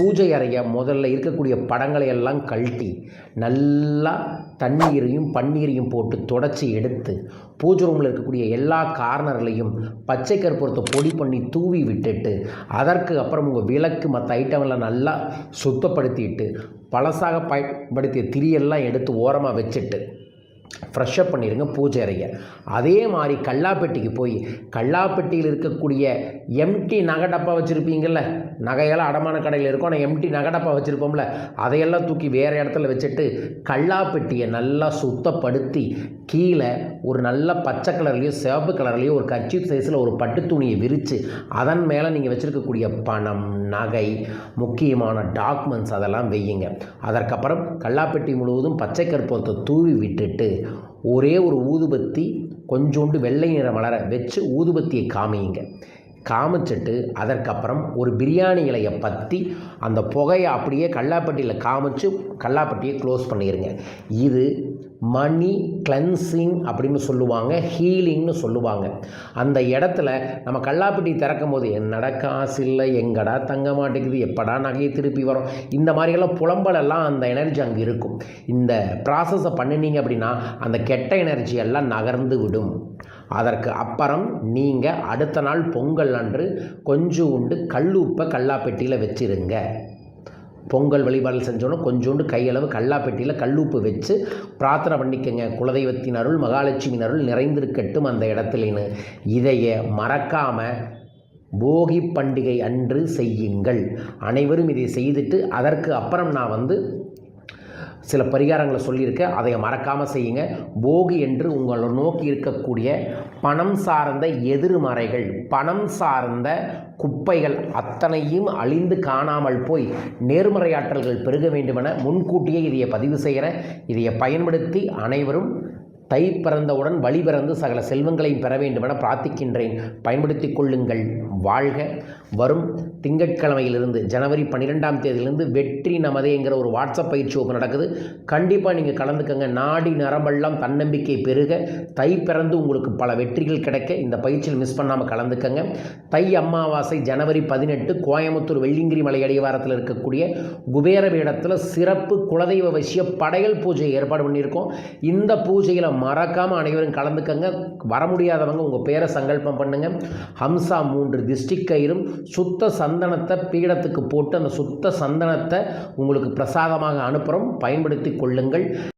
பூஜை அறையை முதல்ல இருக்கக்கூடிய படங்களை எல்லாம் கழட்டி நல்லா தண்ணீரையும் பன்னீரையும் போட்டு தொடச்சி எடுத்து பூஜை ரூமில் இருக்கக்கூடிய எல்லா கார்னர்லையும் பச்சை கற்பூரத்தை பொடி பண்ணி தூவி விட்டுட்டு அதற்கு அப்புறம் உங்கள் விளக்கு மற்ற ஐட்டமெல்லாம் நல்லா சுத்தப்படுத்திட்டு பழசாக பயன்படுத்திய திரியெல்லாம் எடுத்து ஓரமாக வச்சுட்டு ஃப்ரெஷ்ஷப் பண்ணிடுங்க பூஜை அறையை. அதே மாதிரி கல்லாப்பெட்டிக்கு போய் கல்லாப்பெட்டியில் இருக்கக்கூடிய எம்டி நகை டப்பா வச்சுருப்பீங்கள்ல நகையெல்லாம் அடமான கடையில் இருக்கும். ஆனால் எம்டி நகை டப்பா வச்சுருப்போம்ல அதையெல்லாம் தூக்கி வேறு இடத்துல வச்சுட்டு கல்லாப்பெட்டியை நல்லா சுத்தப்படுத்தி கீழே ஒரு நல்ல பச்சை கலர்லேயோ சிவப்பு கலர்லேயோ ஒரு கச்சி சைஸில் ஒரு பட்டு துணியை விரித்து அதன் மேலே நீங்கள் வச்சுருக்கக்கூடிய பணம் நகை முக்கியமான டாக்குமெண்ட்ஸ் அதெல்லாம் வையுங்க. அதற்கப்புறம் கல்லாப்பெட்டி முழுவதும் பச்சை கற்பூரத்தை தூவி விட்டுட்டு ஒரே ஒரு ஊதுபத்தி கொஞ்சோண்டு வெள்ளை நிற மலர வச்சு ஊதுபத்தியை காமியுங்க. காமிச்சிட்டு அதற்கப்புறம் ஒரு பிரியாணி இலையை பற்றி அந்த புகையை அப்படியே கல்லாப்பட்டியில் காமிச்சு கல்லாப்பட்டியை க்ளோஸ் பண்ணிடுங்க இது மணி கிளென்சிங் அப்படின்னு சொல்லுவாங்க ஹீலிங்னு சொல்லுவாங்க. அந்த இடத்துல நம்ம கல்லாப்பட்டி திறக்கும் போது என்னடா காசு இல்லை எங்கடா தங்க மாட்டேங்குது எப்படா நகையை திருப்பி வரும்? இந்த மாதிரியெல்லாம் புலம்பலெல்லாம் அந்த எனர்ஜி அங்கே இருக்கும். இந்த ப்ராசஸை பண்ணினீங்க அப்படின்னா அந்த கெட்ட எனர்ஜி எல்லாம் நகர்ந்து விடும். அதற்கு அப்புறம் நீங்கள் அடுத்த நாள் பொங்கல் அன்று கொஞ்சூண்டு கல்லுப்பை கல்லாப்பெட்டியில் வச்சிருங்க. பொங்கல் வழிபாடு செஞ்சோன்னா கொஞ்சோண்டு கையளவு கல்லாப்பெட்டியில் கல்லுப்பு வச்சு பிரார்த்தனை பண்ணிக்கங்க. குலதெய்வத்தின் அருள் மகாலட்சுமியின் அருள் நிறைந்திருக்கட்டும் அந்த இடத்துலேன்னு. இதையே மறக்காமல் போகி பண்டிகை அன்று செய்யுங்கள். அனைவரும் இதை செய்துட்டு அதற்கு அப்புறம் நான் வந்து சில பரிகாரங்களை சொல்லியிருக்கேன் அதை மறக்காமல் செய்யுங்க. போகி என்று உங்களை நோக்கி இருக்கக்கூடிய பணம் சார்ந்த எதிர்மறைகள் பணம் சார்ந்த குப்பைகள் அத்தனையும் அழிந்து காணாமல் போய் நேர்மறையாற்றல்கள் பெருக வேண்டுமென முன்கூட்டியே இதையை பதிவு செய்கிறேன். இதையை பயன்படுத்தி அனைவரும் தை பிறந்தவுடன் வழி பிறந்து சகல செல்வங்களையும் பெற வேண்டுமென பிரார்த்திக்கின்றேன். பயன்படுத்தி கொள்ளுங்கள். வாழ்க. வரும் திங்கட்கிழமையிலிருந்து ஜனவரி பன்னிரெண்டாம் தேதியிலிருந்து வெற்றி நமதேங்கிற ஒரு வாட்ஸ்அப் பயிற்சி வகுப்பு நடக்குது. கண்டிப்பாக நீங்கள் கலந்துக்கங்க. நாடி நரம்பெல்லாம் தன்னம்பிக்கை பெருக. தை பிறந்து உங்களுக்கு பல வெற்றிகள் கிடைக்க. இந்த பயிற்சியில் மிஸ் பண்ணாமல் கலந்துக்கங்க. தை அமாவாசை ஜனவரி பதினெட்டு கோயம்புத்தூர் வெள்ளிங்கிரி மலை அடிவாரத்தில் இருக்கக்கூடிய குபேர பீடத்தில் சிறப்பு குலதெய்வ வசிய படையல் பூஜை ஏற்பாடு பண்ணியிருக்கோம். இந்த பூஜையில் மறக்காமல் அனைவரும் கலந்துக்கங்க. வர முடியாதவங்க உங்கள் பேரை சங்கல்பம் பண்ணுங்கள் ஹம்சா மூன்று திஷ்டிக் கயிறும் சுத்த சந்தனத்தை பீடத்துக்கு போட்டு அந்த சுத்த சந்தனத்தை உங்களுக்கு பிரசாதமாக அனுப்புகிறோம் பயன்படுத்தி கொள்ளுங்கள்.